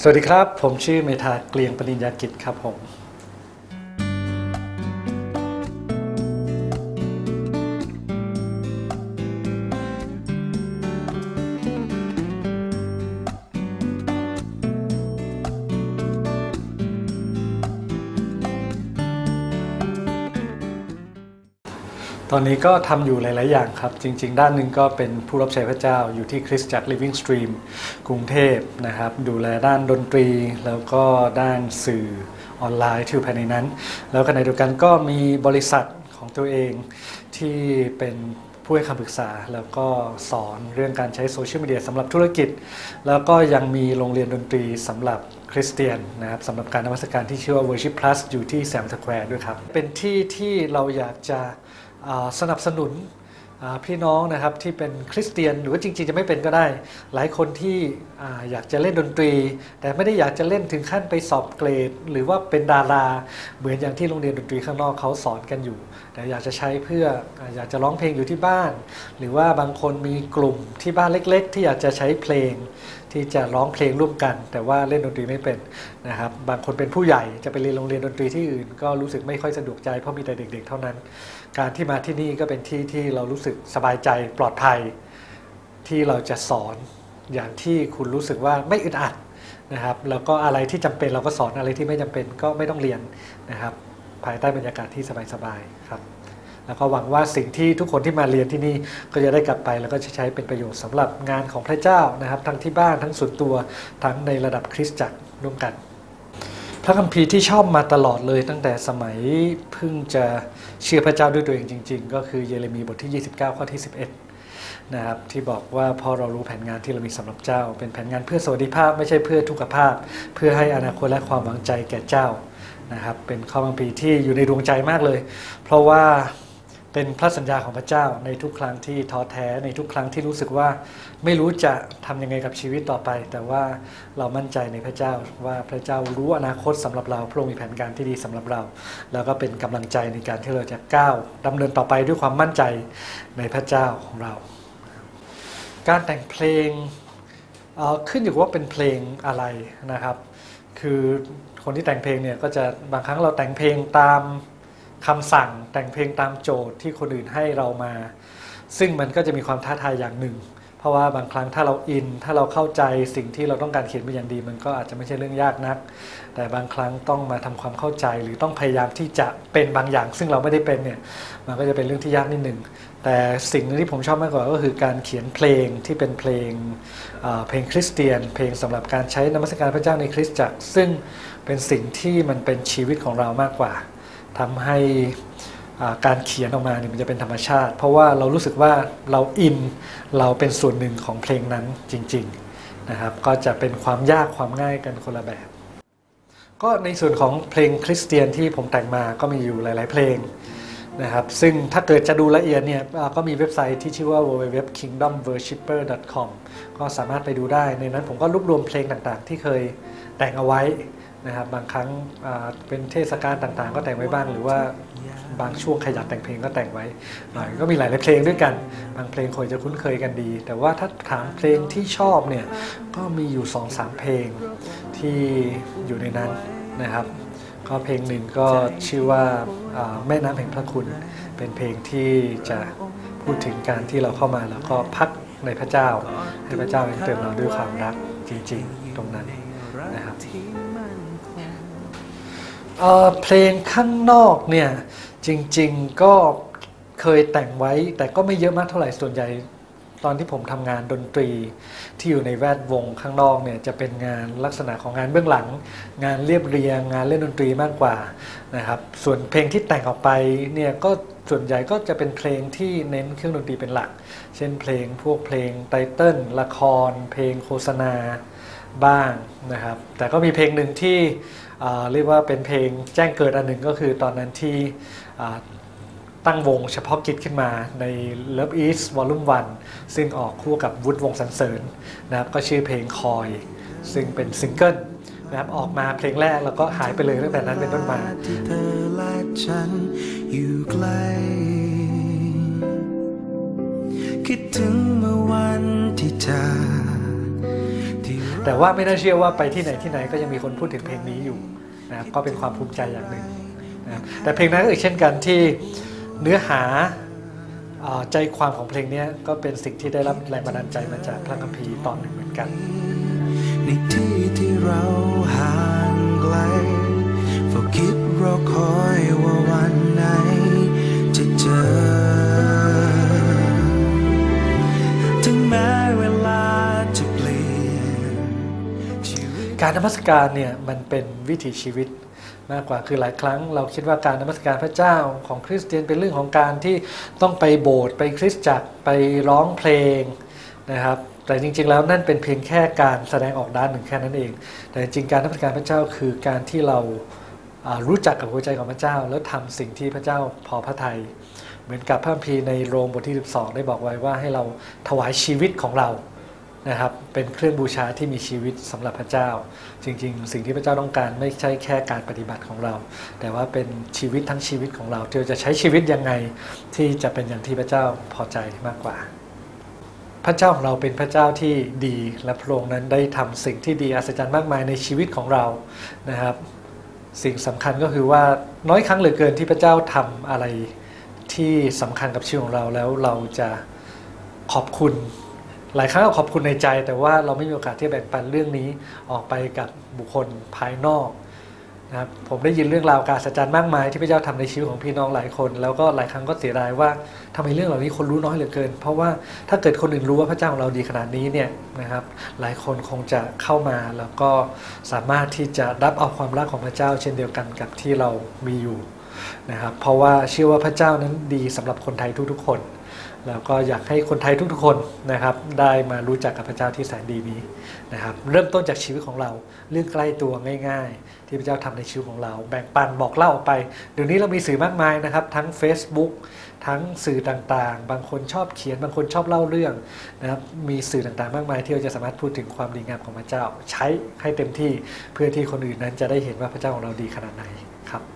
สวัสดีครับ ผมชื่อเมธาเกลียงปริญญากิจครับผม อนนี้ก็ทำอยู่หลาย ๆ อย่างครับ จริง ๆ ด้านหนึ่งก็เป็นผู้รับใช้พระเจ้าอยู่ที่คริสตจักร Living Stream กรุงเทพนะครับ ดูแลด้านดนตรี แล้วก็ด้านสื่อออนไลน์ที่อยู่ภายในนั้น แล้วขณะเดียวกันก็มีบริษัทของตัวเองที่เป็นผู้ให้คำปรึกษา แล้วก็สอนเรื่องการใช้โซเชียลมีเดียสำหรับธุรกิจ แล้วก็ยังมีโรงเรียนดนตรีสำหรับคริสเตียนนะครับสำหรับการนมัสการที่ชื่อว่า Worship Plus อยู่ที่แซมสแควร์ด้วยครับ เป็นที่ที่เราอยากจะ สนับสนุนพี่น้องนะครับที่เป็นคริสเตียนหรือว่าจริงๆ จะไม่เป็นก็ได้ หลายคนที่อ่อยากจะเล่นดนตรี แต่ไม่ได้อยากจะเล่นถึงขั้นไปสอบเกรด หรือว่าเป็นดาราเหมือนอย่างที่โรงเรียนดนตรีข้างนอกเขาสอนกันอยู่ แต่อยากจะใช้เพื่อออยากจะร้องเพลงอยู่ที่บ้าน หรือว่าบางคนมีกลุ่มที่บ้านเล็ก ๆ ที่อยากจะใช้เพลงที่จะร้องเพลงร่วมกัน แต่ว่าเล่นดนตรีไม่เป็นนะครับบางคนเป็นผู้ใหญ่จะไปเรียนโรงเรียนดนตรีที่อื่น ก็รู้สึกไม่ค่อยสะดวกใจเพราะมีแต่เด็ก ๆ เท่านั้น การที่มาที่นี่ก็เป็นที่ที่เรารู้สึกสบายใจปลอดภัย ที่เราจะสอนอย่างที่คุณรู้สึกว่าไม่อึดอัดนะครับแล้วก็อะไรที่จำเป็นเราก็สอนอะไรที่ไม่จำเป็นก็ไม่ต้องเรียนนะครับ ภายใต้บรรยากาศที่สบายๆครับ แล้วก็หวังว่าสิ่งที่ทุกคนที่มาเรียนที่นี่ก็จะได้กลับไป แล้วก็จะใช้เป็นประโยชน์สำหรับงานของพระเจ้านะครับ ทั้งที่บ้านทั้งส่วนตัวทั้งในระดับคริสตจักรร่วมกัน พระคัมภีร์ที่ชอบมาตลอดเลยตั้งแต่สมัยเพิ่งจะเชื่อพระเจ้าด้วยตัวเองจริง ๆ ก็คือเยเรมีบทที่ 29 ข้อที่ 11นะครับที่บอกว่าพอเรารู้แผนงานที่เรามีสำหรับเจ้า เป็นแผนงานเพื่อสวัสดิภาพไม่ใช่เพื่อทุกขภาพ เพื่อให้อนาคตและความหวังใจแก่เจ้านะครับเป็นข้อบังปีที่อยู่ในดวงใจมากเลย เพราะว่า เป็นพระสัญญาของพระเจ้าในทุกครั้งที่ท้อแท้ในทุกครั้งที่รู้สึกว่าไม่รู้จะทำยังไงกับชีวิตต่อไป แต่ว่าเรามั่นใจในพระเจ้าว่าพระเจ้ารู้อนาคตสำหรับเราพระองค์มีแผนการที่ดีสำหรับเรา แล้วก็เป็นกำลังใจในการที่เราจะก้าวดำเนินต่อไปด้วยความมั่นใจในพระเจ้าของเรา การแต่งเพลงขึ้นอยู่กับว่าเป็นเพลงอะไรนะครับ คือคนที่แต่งเพลงเนี่ยก็จะบางครั้งเราแต่งเพลงตาม คำสั่งแต่งเพลงตามโจทย์ที่คนอื่นให้เรามา ซึ่งมันก็จะมีความท้าทายอย่างหนึ่ง เพราะว่าบางครั้งถ้าเราอิน ถ้าเราเข้าใจสิ่งที่เราต้องการเขียนเป็นอย่างดี มันก็อาจจะไม่ใช่เรื่องยากนัก แต่บางครั้งต้องมาทำความเข้าใจ หรือต้องพยายามที่จะเป็นบางอย่าง ซึ่งเราไม่ได้เป็นเนี่ยมันก็จะเป็นเรื่องที่ยากนิดหนึ่งแต่สิ่งหนึงที่ผมชอบมากกว่าก็คือการเขียนเพลงที่เป็นเพลงเอ่อเพลงคริสเตียน เพลงสำหรับการใช้นมัสการพระเจ้าในคริสตจักร ซึ่งเป็นสิ่งที่มันเป็นชีวิตของเรามากกว่า ทำให้การเขียนออกมาเนี่ยมันจะเป็นธรรมชาติ เพราะว่าเรารู้สึกว่าเราอินเราเป็นส่วนหนึ่งของเพลงนั้นจริงๆนะครับก็จะเป็นความยากความง่ายกันคนละแบบ ก็ในส่วนของเพลงคริสเตียนที่ผมแต่งมาก็มีอยู่หลาย ๆ เพลงนะครับซึ่งถ้าเกิดจะดูละเอียดเนี่ยก็มีเว็บไซต์ที่ชื่อว่า www.kingdomworshipper.com ก็สามารถไปดูได้ในนั้นผมก็รวบรวมเพลงต่างๆ ที่เคยแต่งเอาไว้ นะครับบางครั้งเป็นเทศกาลต่างๆ ก็แต่งไว้บ้างหรือว่าบางช่วงขยันแต่งเพลงก็แต่งไว้หน่อยก็มีหลายเพลงด้วยกัน บางเพลงคนจะคุ้นเคยกันดี แต่ว่าถ้าถามเพลงที่ชอบเนี่ยก็มีอยู่2อสามเพลงที่อยู่ในนั้นนะครับ ก็เพลงหนึ่งก็ชื่อว่าอ่าแม่น้ำแห่งพระคุณ เป็นเพลงที่จะพูดถึงการที่เราเข้ามาแล้วก็พักในพระเจ้า ให้พระเจ้าเติมเราด้วยความรักจริง ๆ ตรงนั้น เอ่อเพลงข้างนอกเนี่ยจริงๆก็เคยแต่งไว้ แต่ก็ไม่เยอะมากเท่าไหร่ส่วนใหญ่ตอนที่ผมทำงานดนตรี ที่อยู่ในแวดวงข้างนอกเนี่ยจะเป็นงานลักษณะของงานเบื้องหลัง งานเรียบเรียง งานเล่นดนตรีมากกว่านะครับส่วนเพลงที่แต่งออกไปเนี่ยก็ส่วนใหญ่ก็จะเป็นเพลงที่เน้นเครื่องดนตรีเป็นหลัก เช่นเพลงพวกเพลงไตเติ้ลละคร เพลงโฆษณาบ้างนะครับแต่ก็มีเพลงหนึ่งที่ เรียกว่าเป็นเพลงแจ้งเกิดอันหนึ่งก็คือตอนนั้นที่ตั้งวงเฉพาะกิจขึ้นมาใน Love Is Volume 1 ซึ่งออกคู่กับวุฒิวงสันเสริญนะครับก็ชื่อเพลงคอย ซึ่งเป็นซิงเกิลนะครับออกมาเพลงแรกแล้วก็หายไปเลยตั้งแต่นั้นเป็นต้นมาที่เธอและฉันอยู่ใกล้คิดถึงเมื่อวันที่เธอที่เรา แต่ว่าไม่น่าเชื่อว่าไปที่ไหนที่ไหนก็ยังมีคนพูดถึงเพลงนี้อยู่นะครับก็เป็นความภูมิใจอย่างหนึ่งนะครับแต่เพลงนั้นก็อีกเช่นกันที่เนื้อหาอใจความของเพลงนี้ก็เป็นสิ่งที่ได้รับแรงบันดาลใจมาจากพระคัมภีร์ตอนหนึ่งเหมือนกันในที่ที่เราห่างไกลเฝ้าคิดรอคอยว่าวันไหน การนมัสการเนี่ยมันเป็นวิถีชีวิตมากกว่าคือหลายครั้ง เราคิดว่าการนมัสการพระเจ้าของคริสเตียนเป็นเรื่องของการที่ต้องไปโบสถ์ไปคริสตจักรไปร้องเพลงนะครับแต่จริงๆแล้วนั่นเป็นเพียงแค่การแสดงออกด้านหนึ่งแค่นั้นเอง แต่จริงการนมัสการพระเจ้าคือการที่เรารู้จักกับหัวใจของพระเจ้า แล้วทำสิ่งที่พระเจ้าพอพระทัยเหมือนกับพระคัมภีในโรมบทที่ 12 ได้บอกไว้ว่าให้เราถวายชีวิตของเรา นะครับเป็นเครื่องบูชาที่มีชีวิตสำหรับพระเจ้า จริง ๆ สิ่งที่พระเจ้าต้องการไม่ใช่แค่การปฏิบัติของเรา แต่ว่าเป็นชีวิตทั้งชีวิตของเราที่เราจะใช้ชีวิตยังไงที่จะเป็นอย่างที่พระเจ้าพอใจมากกว่า พระเจ้าของเราเป็นพระเจ้าที่ดีและพระองค์นั้นได้ทำสิ่งที่ดีอัศจรรย์มากมายในชีวิตของเรานะครับ สิ่งสำคัญก็คือว่าน้อยครั้งเหลือเกินที่พระเจ้าทำอะไรที่สำคัญกับชีวิตของเราแล้วเราจะขอบคุณ หลายครั้งเราขอบคุณในใจ แต่ว่าเราไม่มีโอกาสที่จะแบ่งปันเรื่องนี้ออกไปกับบุคคลภายนอกนะครับผมได้ยินเรื่องราวการสัจจรรย์มากมายที่พระเจ้าทำในชีวิตของพี่น้องหลายคน แล้วก็หลายครั้งก็เสียดายว่าทำไมเรื่องเหล่านี้คนรู้น้อยเหลือเกิน เพราะว่าถ้าเกิดคนอื่นรู้ว่าพระเจ้าของเราดีขนาดนี้เนี่ยนะครับ หลายคนคงจะเข้ามาแล้วก็สามารถที่จะรับเอาความรักของพระเจ้า เช่นเดียวกันกับที่เรามีอยู่นะครับเพราะว่าเชื่อว่าพระเจ้านั้นดีสำหรับคนไทยทุกๆคน แล้วก็อยากให้คนไทยทุกๆคนนะครับได้มารู้จักกับพระเจ้าที่แสนดีนี้นะครับเริ่มต้นจากชีวิตของเราเรื่องใกล้ตัวง่ายๆ ที่พระเจ้าทำในชีวิตของเรา แบ่งปันบอกเล่าออกไปเดี๋ยวนี้เรามีสื่อมากมายนะครับ ทั้ง Facebook ทั้งสื่อต่างๆ บางคนชอบเขียนบางคนชอบเล่าเรื่องนะครับมีสื่อต่างๆ มากมาย ที่เราจะสามารถพูดถึงความดีงามของพระเจ้า ใช้ให้เต็มที่เพื่อที่คนอื่นนั้นจะได้เห็นว่าพระเจ้าของเราดีขนาดไหนครับ